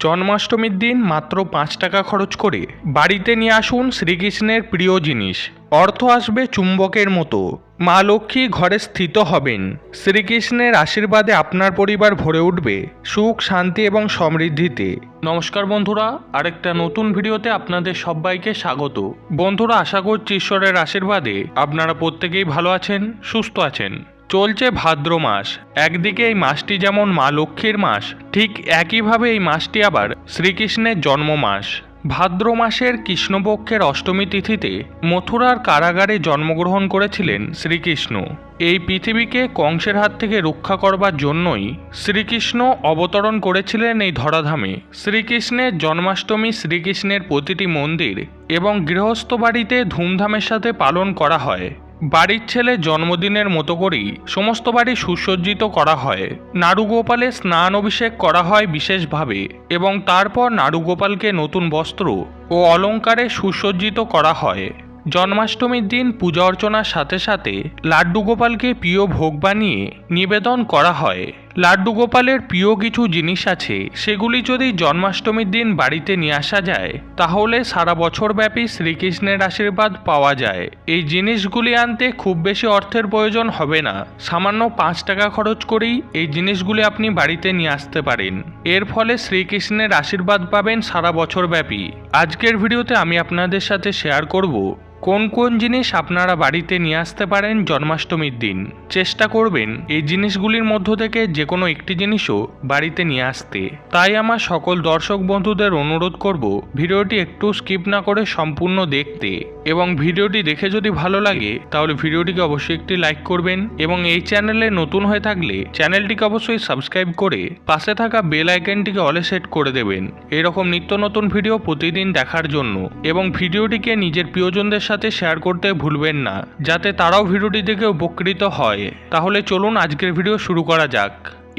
জন্মাষ্টমীর দিন মাত্র পাঁচ টাকা খরচ করে বাড়িতে নিয়ে আসুন শ্রীকৃষ্ণের প্রিয় জিনিস। অর্থ আসবে চুম্বকের মতো। মা লক্ষ্মী ঘরে স্থিত হবেন। শ্রীকৃষ্ণের আশীর্বাদে আপনার পরিবার ভরে উঠবে সুখ, শান্তি এবং সমৃদ্ধিতে। নমস্কার বন্ধুরা, আরেকটা নতুন ভিডিওতে আপনাদের সবাইকে স্বাগত। বন্ধুরা, আশা করছি ঈশ্বরের আশীর্বাদে আপনারা প্রত্যেকেই ভালো আছেন, সুস্থ আছেন। চলছে ভাদ্র মাস। একদিকে এই মাসটি যেমন মা লক্ষ্মীর মাস, ঠিক একইভাবে এই মাসটি আবার শ্রীকৃষ্ণের জন্ম মাস। ভাদ্র মাসের কৃষ্ণপক্ষের অষ্টমী তিথিতে মথুরার কারাগারে জন্মগ্রহণ করেছিলেন শ্রীকৃষ্ণ। এই পৃথিবীকে কংসের হাত থেকে রক্ষা করবার জন্যই শ্রীকৃষ্ণ অবতরণ করেছিলেন এই ধরাধামে। শ্রীকৃষ্ণের জন্মাষ্টমী শ্রীকৃষ্ণের প্রতিটি মন্দির এবং গৃহস্থ বাড়িতে ধুমধামের সাথে পালন করা হয়। বাড়ির ছেলে জন্মদিনের মতো করেই সমস্ত বাড়ি সুসজ্জিত করা হয়। নাড়ুগোপালে স্নান অভিষেক করা হয় বিশেষভাবে এবং তারপর নাড়ুগোপালকে নতুন বস্ত্র ও অলঙ্কারে সুসজ্জিত করা হয়। জন্মাষ্টমীর দিন পূজা অর্চনার সাথে সাথে লাড্ডু গোপালকে প্রিয় ভোগ বানিয়ে নিবেদন করা হয়। লাড্ডু গোপালের প্রিয় কিছু জিনিস আছে, সেগুলি যদি জন্মাষ্টমীর দিন বাড়িতে নিয়ে আসা যায়, তাহলে সারা বছর ব্যাপী শ্রীকৃষ্ণের আশীর্বাদ পাওয়া যায়। এই জিনিসগুলি আনতে খুব বেশি অর্থের প্রয়োজন হবে না। সামান্য পাঁচ টাকা খরচ করেই এই জিনিসগুলি আপনি বাড়িতে নিয়ে আসতে পারেন। এর ফলে শ্রীকৃষ্ণের আশীর্বাদ পাবেন সারা বছর ব্যাপী আজকের ভিডিওতে আমি আপনাদের সাথে শেয়ার করব কোন কোন জিনিস আপনারা বাড়িতে নিয়ে আসতে পারেন জন্মাষ্টমীর দিন? চেষ্টা করবেন এই জিনিসগুলির মধ্য থেকে যে কোনো একটি জিনিসও বাড়িতে নিয়ে আসতে। তাই আমার সকল দর্শক বন্ধুদের অনুরোধ করব, ভিডিওটি একটু স্কিপ না করে সম্পূর্ণ দেখতে এবং ভিডিওটি দেখে যদি ভালো লাগে, তাহলে ভিডিওটিকে অবশ্যই একটি লাইক করবেন এবং এই চ্যানেলে নতুন হয়ে থাকলে চ্যানেলটিকে অবশ্যই সাবস্ক্রাইব করে পাশে থাকা বেল আইকনটিকে অলে সেট করে দেবেন। এরকম নিত্য নতুন ভিডিও প্রতিদিন দেখার জন্য এবং ভিডিওটিকে নিজের প্রিয়জনদের সাথে শেয়ার করতে ভুলবেন না। যাতে তারাও ভিডিওটি দেখে উপকৃত হয়। তাহলে চলুন আজকের ভিডিও শুরু করা যাক।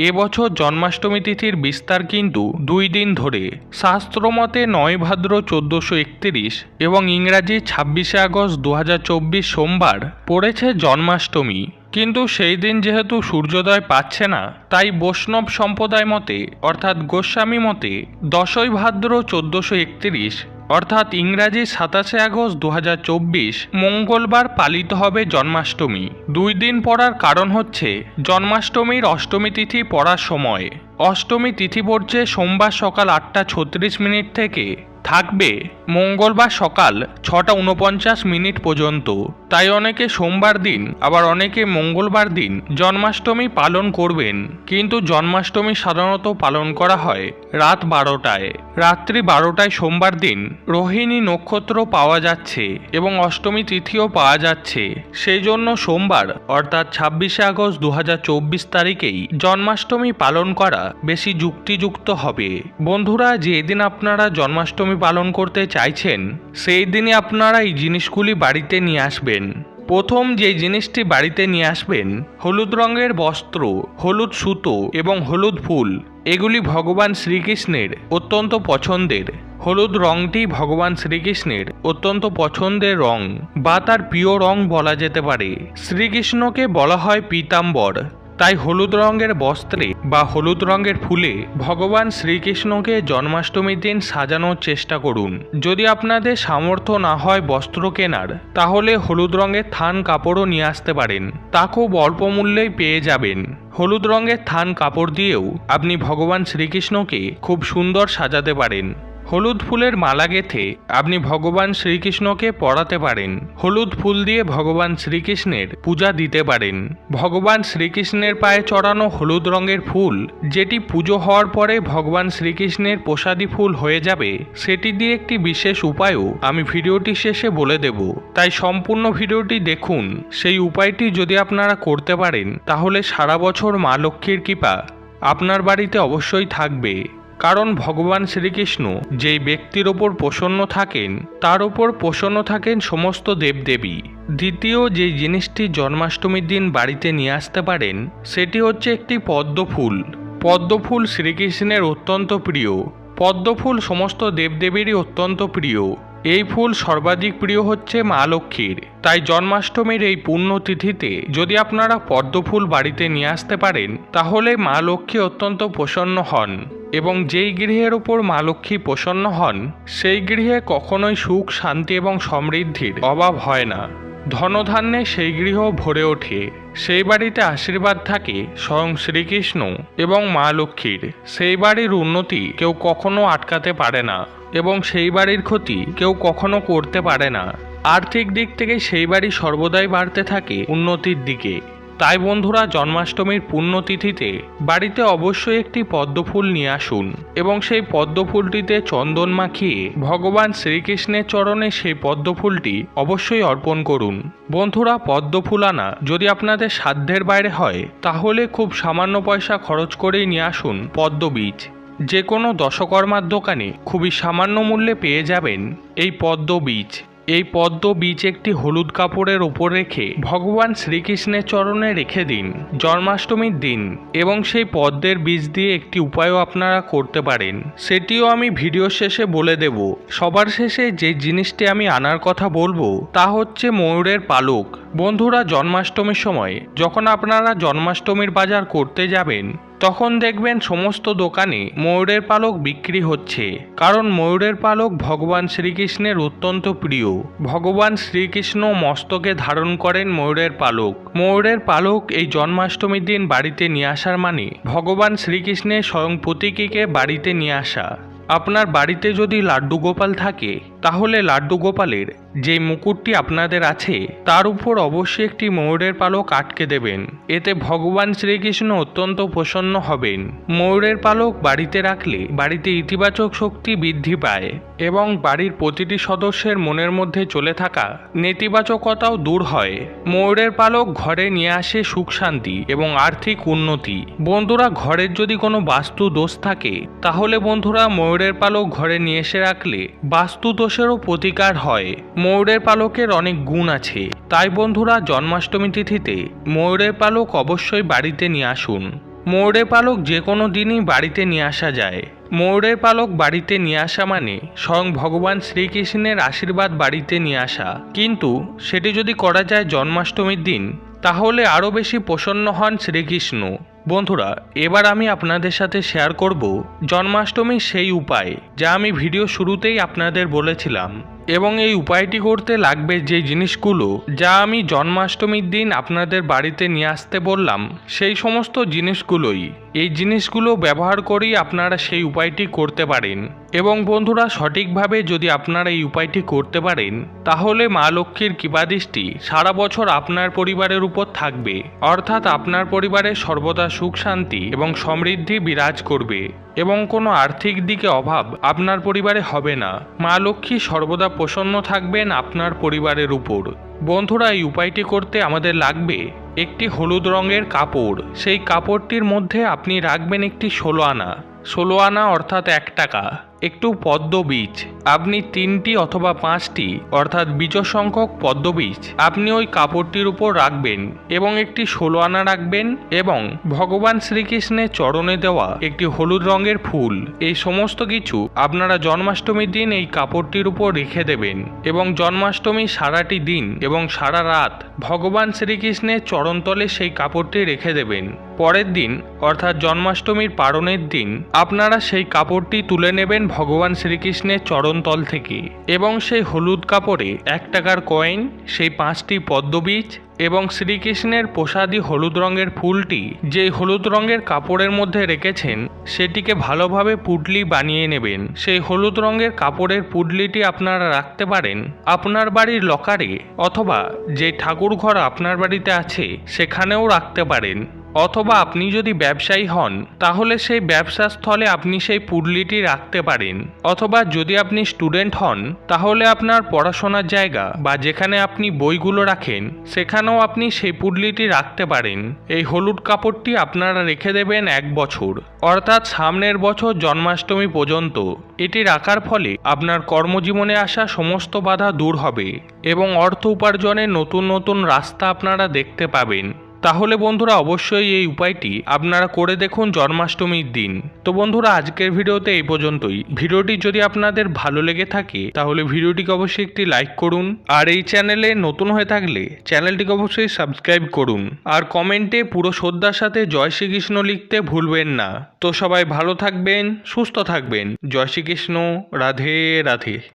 এবছর জন্মাষ্টমী তিথির বিস্তার কিন্তু দুই দিন ধরে। শাস্ত্রমতে নয় ভাদ্র চোদ্দোশো একত্রিশ এবং ইংরাজি ছাব্বিশে আগস্ট দু হাজার চব্বিশ সোমবার পড়েছে জন্মাষ্টমী। কিন্তু সেই দিন যেহেতু সূর্যোদয় পাচ্ছে না, তাই বৈষ্ণব সম্প্রদায় মতে, অর্থাৎ গোস্বামী মতে, দশই ভাদ্র চোদ্দোশো একত্রিশ, অর্থাৎ ইংরাজি সাতাশে আগস্ট দু হাজার চব্বিশ, মঙ্গলবার পালিত হবে জন্মাষ্টমী। দুই দিন পড়ার কারণ হচ্ছে, জন্মাষ্টমীর অষ্টমী তিথি পড়ার সময়। অষ্টমী তিথি পড়ছে সোমবার সকাল আটটা ছত্রিশ মিনিট থেকে থাকবে মঙ্গলবার সকাল ছটা উনপঞ্চাশ মিনিট পর্যন্ত। তাই অনেকে সোমবার দিন, আবার অনেকে মঙ্গলবার দিন জন্মাষ্টমী পালন করবেন। কিন্তু জন্মাষ্টমী সাধারণত পালন করা হয় রাত বারোটায়। রাত্রি বারোটায় সোমবার দিন রোহিণী নক্ষত্র পাওয়া যাচ্ছে এবং অষ্টমী তিথিও পাওয়া যাচ্ছে। সেই জন্য সোমবার, অর্থাৎ ছাব্বিশে আগস্ট দু হাজার চব্বিশ তারিখেই জন্মাষ্টমী পালন করা বেশি যুক্তিযুক্ত হবে। বন্ধুরা, যেদিন আপনারা জন্মাষ্টমী পালন করতে চাইছেন, সেই দিনই আপনারা এই জিনিসগুলি বাড়িতে নিয়ে আসবেন। প্রথম যে জিনিসটি বাড়িতে নিয়ে আসবেন, হলুদ রঙের বস্ত্র, হলুদ সুতো এবং হলুদ ফুল, এগুলি ভগবান শ্রীকৃষ্ণের অত্যন্ত পছন্দের। হলুদ রংটি ভগবান শ্রীকৃষ্ণের অত্যন্ত পছন্দের রং বা তার প্রিয় রং বলা যেতে পারে। শ্রীকৃষ্ণকে বলা হয় পীতাম্বর। তাই হলুদ রঙের বস্ত্রে বা হলুদ রঙের ফুলে ভগবান শ্রীকৃষ্ণকে জন্মাষ্টমীর দিন সাজানোর চেষ্টা করুন। যদি আপনাদের সামর্থ্য না হয় বস্ত্র কেনার, তাহলে হলুদ রঙের থান কাপড়ও নিয়ে আসতে পারেন। তা খুব অল্প মূল্যেই পেয়ে যাবেন। হলুদ রঙের থান কাপড় দিয়েও আপনি ভগবান শ্রীকৃষ্ণকে খুব সুন্দর সাজাতে পারেন। হলুদ ফুলের মালা গেথে আপনি ভগবান শ্রীকৃষ্ণকে পড়াতে পারেন। হলুদ ফুল দিয়ে ভগবান শ্রীকৃষ্ণের পূজা দিতে পারেন। ভগবান শ্রীকৃষ্ণের পায়ে চড়ানো হলুদ রঙের ফুল, যেটি পুজো হওয়ার পরে ভগবান শ্রীকৃষ্ণের প্রসাদী ফুল হয়ে যাবে, সেটি দিয়ে একটি বিশেষ উপায়ও আমি ভিডিওটি শেষে বলে দেব। তাই সম্পূর্ণ ভিডিওটি দেখুন। সেই উপায়টি যদি আপনারা করতে পারেন, তাহলে সারা বছর মা লক্ষ্মীর কৃপা আপনার বাড়িতে অবশ্যই থাকবে। কারণ ভগবান শ্রীকৃষ্ণ যেই ব্যক্তির ওপর প্রসন্ন থাকেন, তার ওপর প্রসন্ন থাকেন সমস্ত দেবদেবী। দ্বিতীয়, যে জিনিসটি জন্মাষ্টমীর দিন বাড়িতে নিয়ে আসতে পারেন, সেটি হচ্ছে একটি পদ্মফুল। পদ্মফুল শ্রীকৃষ্ণের অত্যন্ত প্রিয়। পদ্মফুল সমস্ত দেবদেবীরই অত্যন্ত প্রিয়। এই ফুল সর্বাধিক প্রিয় হচ্ছে মা লক্ষ্মীর। তাই জন্মাষ্টমীর এই পুণ্যতিথিতে যদি আপনারা পদ্মফুল বাড়িতে নিয়ে আসতে পারেন, তাহলে মা লক্ষ্মী অত্যন্ত প্রসন্ন হন এবং যেই গৃহের উপর মা লক্ষ্মী প্রসন্ন হন, সেই গৃহে কখনোই সুখ, শান্তি এবং সমৃদ্ধির অভাব হয় না। ধনধান্যে সেই গৃহ ভরে ওঠে। সেই বাড়িতে আশীর্বাদ থাকে স্বয়ং শ্রীকৃষ্ণ এবং মা লক্ষ্মীর। সেই বাড়ির উন্নতি কেউ কখনো আটকাতে পারে না এবং সেই বাড়ির ক্ষতি কেউ কখনো করতে পারে না। আর্থিক দিক থেকে সেই বাড়ি সর্বদাই বাড়তে থাকে উন্নতির দিকে। তাই বন্ধুরা, জন্মাষ্টমীর পুণ্যতিথিতে বাড়িতে অবশ্যই একটি পদ্মফুল নিয়ে আসুন এবং সেই পদ্মফুলটিতে চন্দন মাখিয়ে ভগবান শ্রীকৃষ্ণের চরণে সেই পদ্মফুলটি অবশ্যই অর্পণ করুন। বন্ধুরা পদ্মফুল আনা যদি আপনাদের সাধ্যের বাইরে হয়, তাহলে খুব সামান্য পয়সা খরচ করেই নিয়ে আসুন পদ্ম বীজ যে কোনো দশকর্মার দোকানে খুবই সামান্য মূল্যে পেয়ে যাবেন এই পদ্ম বীজ এই পদ্ম বীজ একটি হলুদ কাপড়ের ওপর রেখে ভগবান শ্রীকৃষ্ণের চরণে রেখে দিন, জন্মাষ্টমীর দিন, এবং সেই পদ্মের বীজ দিয়ে একটি উপায়ও আপনারা করতে পারেন। সেটিও আমি ভিডিও শেষে বলে দেব। সবার শেষে যে জিনিসটি আমি আনার কথা বলব, তা হচ্ছে ময়ূরের পালক। বন্ধুরা, জন্মাষ্টমীর সময় যখন আপনারা জন্মাষ্টমীর বাজার করতে যাবেন তখন দেখবেন সমস্ত দোকানে ময়ূরের পালক বিক্রি হচ্ছে। কারণ ময়ূরের পালক ভগবান শ্রীকৃষ্ণের অত্যন্ত প্রিয়। ভগবান শ্রীকৃষ্ণ মস্তকে ধারণ করেন ময়ূরের পালক। ময়ূরের পালক এই জন্মাষ্টমীর দিন বাড়িতে নিয়ে আসার মানে ভগবান শ্রীকৃষ্ণের স্বয়ং প্রতীকীকে বাড়িতে নিয়ে আসা। আপনার বাড়িতে যদি লাড্ডু গোপাল থাকে তাহলে লাড্ডু গোপালের যে মুকুটটি আপনাদের আছে, তার উপর অবশ্যই একটি ময়ূরের পালক আটকে দেবেন। এতে ভগবান শ্রীকৃষ্ণ অত্যন্ত প্রসন্ন হবেন। ময়ূরের পালক বাড়িতে রাখলে বাড়িতে ইতিবাচক শক্তি বৃদ্ধি পায় এবং বাড়ির প্রতিটি সদস্যের মনের মধ্যে চলে থাকা নেতিবাচকতাও দূর হয়। ময়ূরের পালক ঘরে নিয়ে আসে সুখ শান্তি এবং আর্থিক উন্নতি। বন্ধুরা, ঘরের যদি কোনো বাস্তু দোষ থাকে, তাহলে বন্ধুরা ময়ূরের পালক ঘরে নিয়ে এসে রাখলে বাস্তু দোষেরও প্রতিকার হয়। ময়ূরের পালকের অনেক গুণ আছে। তাই বন্ধুরা, জন্মাষ্টমী তিথিতে ময়ূরের পালক অবশ্যই বাড়িতে নিয়ে আসুন। ময়ূরের পালক যে কোনো দিনই বাড়িতে নিয়ে আসা যায়। ময়ূরের পালক বাড়িতে নিয়ে আসা মানে স্বয়ং ভগবান শ্রীকৃষ্ণের আশীর্বাদ বাড়িতে নিয়ে আসা। কিন্তু সেটি যদি করা যায় জন্মাষ্টমীর দিন, তাহলে আরও বেশি প্রসন্ন হন শ্রীকৃষ্ণ। বন্ধুরা, এবার আমি আপনাদের সাথে শেয়ার করব জন্মাষ্টমীর সেই উপায় যা আমি ভিডিও শুরুতেই আপনাদের বলেছিলাম। এবং এই উপায়টি করতে লাগবে যে জিনিসগুলো যা আমি জন্মাষ্টমীর দিন আপনাদের বাড়িতে নিয়ে আসতে বললাম, সেই সমস্ত জিনিসগুলোই। এই জিনিসগুলো ব্যবহার করেই আপনারা সেই উপায়টি করতে পারেন। এবং বন্ধুরা, সঠিকভাবে যদি আপনারা এই উপায়টি করতে পারেন, তাহলে মা লক্ষ্মীর কৃপাদৃষ্টি সারা বছর আপনার পরিবারের উপর থাকবে। অর্থাৎ আপনার পরিবারে সর্বদা সুখ শান্তি এবং সমৃদ্ধি বিরাজ করবে। এবং কোনো আর্থিক দিকে অভাব আপনার পরিবারে হবে না। মা লক্ষ্মী সর্বদা প্রসন্ন থাকবেন আপনার পরিবারের উপর। বন্ধুরা, এই উপায়টি করতে আমাদের লাগবে একটি হলুদ রঙের কাপড়। সেই কাপড়টির মধ্যে আপনি রাখবেন একটি ষোলো আনা। ষোলো আনা অর্থাৎ এক টাকা। একটু পদ্ম বীজ। আপনি তিনটি অথবা পাঁচটি, অর্থাৎ বীজ সংখ্যক পদ্ম বীজ, আপনি ওই কাপড়টির উপর রাখবেন এবং একটি ষোলো আনা রাখবেন এবং ভগবান শ্রীকৃষ্ণের চরণে দেওয়া একটি হলুদ রঙের ফুল, এই সমস্ত কিছু আপনারা জন্মাষ্টমীর দিন এই কাপড়টির উপর রেখে দেবেন এবং জন্মাষ্টমী সারাটি দিন এবং সারা রাত ভগবান শ্রীকৃষ্ণের চরণতলে সেই কাপড়টি রেখে দেবেন। পরের দিন, অর্থাৎ জন্মাষ্টমীর পারণের দিন, আপনারা সেই কাপড়টি তুলে নেবেন ভগবান শ্রীকৃষ্ণের চরণতল থেকে এবং সেই হলুদ কাপড়ে এক টাকার কয়েন, সেই পাঁচটি পদ্মবীজ এবং শ্রীকৃষ্ণের প্রসাদী হলুদ রঙের ফুলটি যে হলুদ রঙের কাপড়ের মধ্যে রেখেছেন, সেটিকে ভালোভাবে পুডলি বানিয়ে নেবেন। সেই হলুদ রঙের কাপড়ের পুডলিটি আপনারা রাখতে পারেন আপনার বাড়ির লকারে অথবা যে ঠাকুর ঘর আপনার বাড়িতে আছে, সেখানেও রাখতে পারেন। অথবা আপনি যদি ব্যবসায়ী হন, তাহলে সেই ব্যবসা স্থলে আপনি সেই পুডলিটি রাখতে পারেন। অথবা যদি আপনি স্টুডেন্ট হন, তাহলে আপনার পড়াশোনার জায়গা বা যেখানে আপনি বইগুলো রাখেন, সেখানেও আপনি সেই পুডলিটি রাখতে পারেন। এই হলুদ কাপড়টি আপনারা রেখে দেবেন এক বছর। অর্থাৎ সামনের বছর জন্মাষ্টমী পর্যন্ত। এটি রাখার ফলে আপনার কর্মজীবনে আসা সমস্ত বাধা দূর হবে এবং অর্থ উপার্জনের নতুন নতুন রাস্তা আপনারা দেখতে পাবেন। তাহলে বন্ধুরা অবশ্যই এই উপায়টি আপনারা করে দেখুন জন্মাষ্টমীর দিন। তো বন্ধুরা, আজকের ভিডিওতে এই পর্যন্তই। ভিডিওটি যদি আপনাদের ভালো লেগে থাকে, তাহলে ভিডিওটিকে অবশ্যই একটি লাইক করুন। আর এই চ্যানেলে নতুন হয়ে থাকলে চ্যানেলটিকে অবশ্যই সাবস্ক্রাইব করুন। আর কমেন্টে পুরো শ্রদ্ধার সাথে জয় শ্রীকৃষ্ণ লিখতে ভুলবেন না। তো সবাই ভালো থাকবেন, সুস্থ থাকবেন। জয় শ্রীকৃষ্ণ, রাধে রাধে।